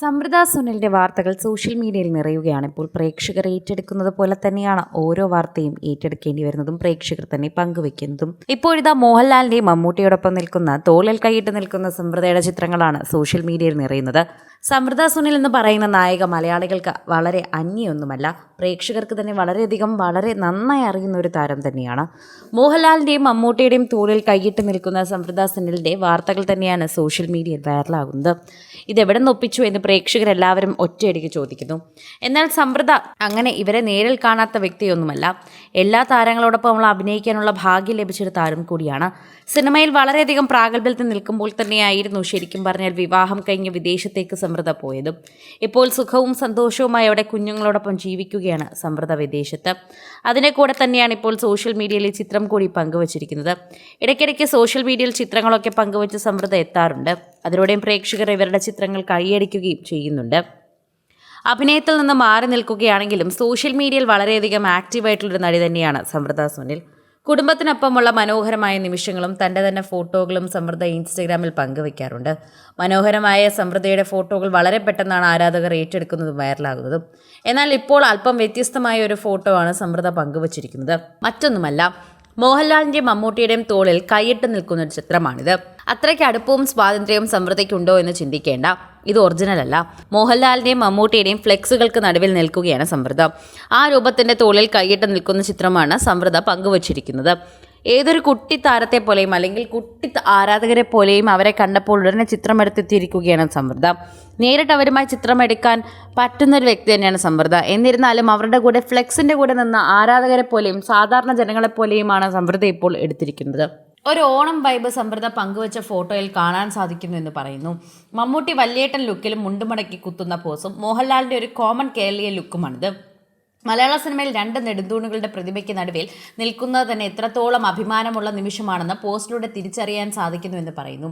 സമൃദ്ധ സുനിലിന്റെ വാർത്തകൾ സോഷ്യൽ മീഡിയയിൽ നിറയുകയാണ്. ഇപ്പോൾ പ്രേക്ഷകർ ഏറ്റെടുക്കുന്നത് പോലെ തന്നെയാണ് ഓരോ വാർത്തയും ഏറ്റെടുക്കേണ്ടി വരുന്നതും പ്രേക്ഷകർ തന്നെ പങ്കുവെക്കുന്നതും. ഇപ്പോഴിതാ മോഹൻലാലിന്റെയും മമ്മൂട്ടിയോടൊപ്പം നിൽക്കുന്ന തോളിൽ കൈയിട്ട് നിൽക്കുന്ന സമൃദ്ധയുടെ ചിത്രങ്ങളാണ് സോഷ്യൽ മീഡിയയിൽ നിറയുന്നത്. സമൃദ്ധ സുനിൽ എന്ന് പറയുന്ന നായിക മലയാളികൾക്ക് വളരെ അന്യൊന്നുമല്ല. പ്രേക്ഷകർക്ക് തന്നെ വളരെയധികം വളരെ നന്നായി അറിയുന്ന ഒരു താരം തന്നെയാണ്. മോഹൻലാലിന്റെയും മമ്മൂട്ടിയുടെയും തോളിൽ കൈയിട്ട് നിൽക്കുന്ന സമൃദ്ധ സുനിലിന്റെ വാർത്തകൾ തന്നെയാണ് സോഷ്യൽ മീഡിയയിൽ വൈറലാകുന്നത്. ഇതെവിടെ നിന്ന് ഒപ്പിച്ചു എന്ന് പ്രേക്ഷകരെല്ലാവരും ഒറ്റയടിക്ക് ചോദിക്കുന്നു. എന്നാൽ സമൃദ്ധ അങ്ങനെ ഇവരെ നേരിൽ കാണാത്ത വ്യക്തിയൊന്നുമല്ല. എല്ലാ താരങ്ങളോടൊപ്പം നമ്മൾ അഭിനയിക്കാനുള്ള ഭാഗ്യം ലഭിച്ചൊരു താരം കൂടിയാണ്. സിനിമയിൽ വളരെയധികം പ്രാഗൽഭ്യത്തിൽ നിൽക്കുമ്പോൾ തന്നെയായിരുന്നു ശരിക്കും പറഞ്ഞാൽ വിവാഹം കഴിഞ്ഞ് വിദേശത്തേക്ക് സമൃദ്ധ പോയതും. ഇപ്പോൾ സുഖവും സന്തോഷവുമായി അവിടെ കുഞ്ഞുങ്ങളോടൊപ്പം ജീവിക്കുകയാണ് സമൃദ്ധ വിദേശത്ത്. അതിനെ കൂടെ തന്നെയാണ് ഇപ്പോൾ സോഷ്യൽ മീഡിയയിൽ ചിത്രം കൂടി പങ്കുവച്ചിരിക്കുന്നത്. ഇടയ്ക്കിടയ്ക്ക് സോഷ്യൽ മീഡിയയിൽ ചിത്രങ്ങളൊക്കെ പങ്കുവച്ച് സമൃദ്ധ എത്താറുണ്ട്. അതിലൂടെയും പ്രേക്ഷകർ ഇവരുടെ ചിത്രങ്ങൾ കൈയടിക്കുകയും ചെയ്യുന്നുണ്ട്. അഭിനയത്തിൽ നിന്ന് മാറി നിൽക്കുകയാണെങ്കിലും സോഷ്യൽ മീഡിയയിൽ വളരെയധികം ആക്റ്റീവായിട്ടുള്ളൊരു നടി തന്നെയാണ് സമൃദ്ധ സുനിൽ. കുടുംബത്തിനൊപ്പമുള്ള മനോഹരമായ നിമിഷങ്ങളും തന്റെ തന്നെ ഫോട്ടോകളും സമൃദ്ധ ഇൻസ്റ്റഗ്രാമിൽ പങ്കുവയ്ക്കാറുണ്ട് മനോഹരമായ സമൃദ്ധയുടെ ഫോട്ടോകൾ വളരെ പെട്ടെന്നാണ് ആരാധകർ ഏറ്റെടുക്കുന്നതും വൈറലാകുന്നതും. എന്നാൽ ഇപ്പോൾ അല്പം വ്യത്യസ്തമായ ഒരു ഫോട്ടോ ആണ് സമൃദ്ധ പങ്കുവച്ചിരിക്കുന്നത്. മറ്റൊന്നുമല്ല മോഹൻലാലിന്റെയും മമ്മൂട്ടിയുടെയും തോളിൽ കൈയിട്ട് നിൽക്കുന്ന ഒരു ചിത്രമാണിത്. അത്രയ്ക്ക് അടുപ്പവും സ്വാതന്ത്ര്യവും സമൃദ്ധിക്കുണ്ടോ എന്ന് ചിന്തിക്കേണ്ട. ഇത് ഒറിജിനൽ അല്ല. മോഹൻലാലിന്റെയും മമ്മൂട്ടിയുടെയും ഫ്ലെക്സുകൾക്ക് നടുവിൽ നിൽക്കുകയാണ് സമൃദ്ധ. ആ രൂപത്തിന്റെ തോളിൽ കൈയിട്ട് നിൽക്കുന്ന ചിത്രമാണ് സമൃദ്ധ പങ്കുവച്ചിരിക്കുന്നത്. ഏതൊരു കുട്ടി താരത്തെ പോലെയും അല്ലെങ്കിൽ കുട്ടി ആരാധകരെ പോലെയും അവരെ കണ്ടപ്പോൾ ഉടനെ ചിത്രമെടുത്തെത്തിയിരിക്കുകയാണ് സമൃദ്ധ. നേരിട്ട് അവരുമായി ചിത്രമെടുക്കാൻ പറ്റുന്ന ഒരു വ്യക്തി തന്നെയാണ് സമൃദ്ധ. എന്നിരുന്നാലും അവരുടെ കൂടെ ഫ്ലെക്സിന്റെ കൂടെ നിന്ന ആരാധകരെ പോലെയും സാധാരണ ജനങ്ങളെ പോലെയുമാണ് സമൃദ്ധ ഇപ്പോൾ എടുത്തിരിക്കുന്നത്. ഒരു ഓണം വൈബ് സമൃദ്ധ പങ്കുവച്ച ഫോട്ടോയിൽ കാണാൻ സാധിക്കുന്നു എന്ന് പറയുന്നു. മമ്മൂട്ടി വല്യേട്ടൻ ലുക്കിലും മുണ്ടുമടക്കി കുത്തുന്ന പോസും മോഹൻലാലിന്റെ ഒരു കോമൺ കേരളീയ ലുക്കുമാണിത് മലയാള സിനിമയിൽ രണ്ട് നെടുന്തൂണുകളുടെ പ്രതിമയ്ക്ക് നടുവിൽ നിൽക്കുന്നത് തന്നെ എത്രത്തോളം അഭിമാനമുള്ള നിമിഷമാണെന്ന് പോസ്റ്റിലൂടെ തിരിച്ചറിയാൻ സാധിക്കുന്നു എന്ന് പറയുന്നു.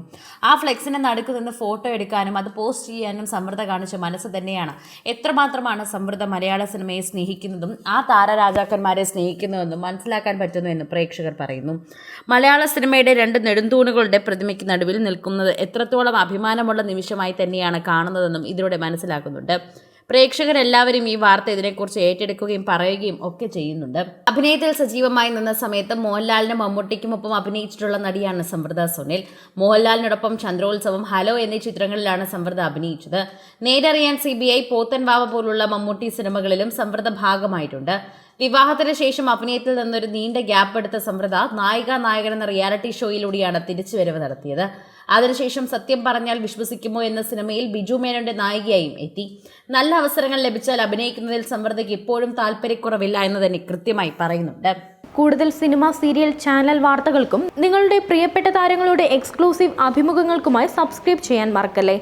ആ ഫ്ലെക്സിനെ നടുക്ക് നിന്ന് ഫോട്ടോ എടുക്കാനും അത് പോസ്റ്റ് ചെയ്യാനും സമൃദ്ധ കാണിച്ച മനസ്സ് തന്നെയാണ് എത്രമാത്രമാണ് സമൃദ്ധ മലയാള സിനിമയെ സ്നേഹിക്കുന്നതും ആ താരരാജാക്കന്മാരെ സ്നേഹിക്കുന്നതെന്നും മനസ്സിലാക്കാൻ പറ്റുന്നുവെന്ന് പ്രേക്ഷകർ പറയുന്നു. മലയാള സിനിമയുടെ രണ്ട് നെടുന്തൂണുകളുടെ പ്രതിമയ്ക്ക് നടുവിൽ നിൽക്കുന്നത് എത്രത്തോളം അഭിമാനമുള്ള നിമിഷമായി തന്നെയാണ് കാണുന്നതെന്നും ഇതിലൂടെ മനസ്സിലാക്കുന്നുണ്ട്. പ്രേക്ഷകരെല്ലാവരും ഈ വാർത്ത ഇതിനെക്കുറിച്ച് ഏറ്റെടുക്കുകയും പറയുകയും ഒക്കെ ചെയ്യുന്നുണ്ട്. അഭിനയത്തിൽ സജീവമായി നിന്ന സമയത്ത് മോഹൻലാലിനും മമ്മൂട്ടിക്കുമൊപ്പം അഭിനയിച്ചിട്ടുള്ള നടിയാണ് സമൃദ്ധ സുനിൽ. മോഹൻലാലിനോടൊപ്പം ചന്ദ്രോത്സവം ഹലോ എന്നീ ചിത്രങ്ങളിലാണ് സമൃദ്ധ അഭിനയിച്ചത്. Nerariyan C B I Pothanvava പോലുള്ള മമ്മൂട്ടി സിനിമകളിലും സമൃദ്ധ ഭാഗമായിട്ടുണ്ട്. വിവാഹത്തിന് ശേഷം അഭിനയത്തിൽ നിന്നൊരു നീണ്ട ഗ്യാപ്പ് എടുത്ത സമൃദ്ധ നായിക നായകൻ എന്ന റിയാലിറ്റി ഷോയിലൂടെയാണ് തിരിച്ചുവരവ് നടത്തിയത്. അതിനുശേഷം സത്യം പറഞ്ഞാൽ വിശ്വസിക്കുമോ എന്ന സിനിമയിൽ ബിജു മേനോന്റെ നായികയായും എത്തി. നല്ല അവസരങ്ങൾ ലഭിച്ചാൽ അഭിനയിക്കുന്നതിൽ സമൃദ്ധയ്ക്ക് ഇപ്പോഴും താല്പര്യക്കുറവില്ല എന്ന് തന്നെ കൃത്യമായി പറയുന്നുണ്ട്. കൂടുതൽ സിനിമ സീരിയൽ ചാനൽ വാർത്തകൾക്കും നിങ്ങളുടെ പ്രിയപ്പെട്ട താരങ്ങളുടെ എക്സ്ക്ലൂസീവ് അഭിമുഖങ്ങൾക്കുമായി സബ്സ്ക്രൈബ് ചെയ്യാൻ മറക്കല്ലേ?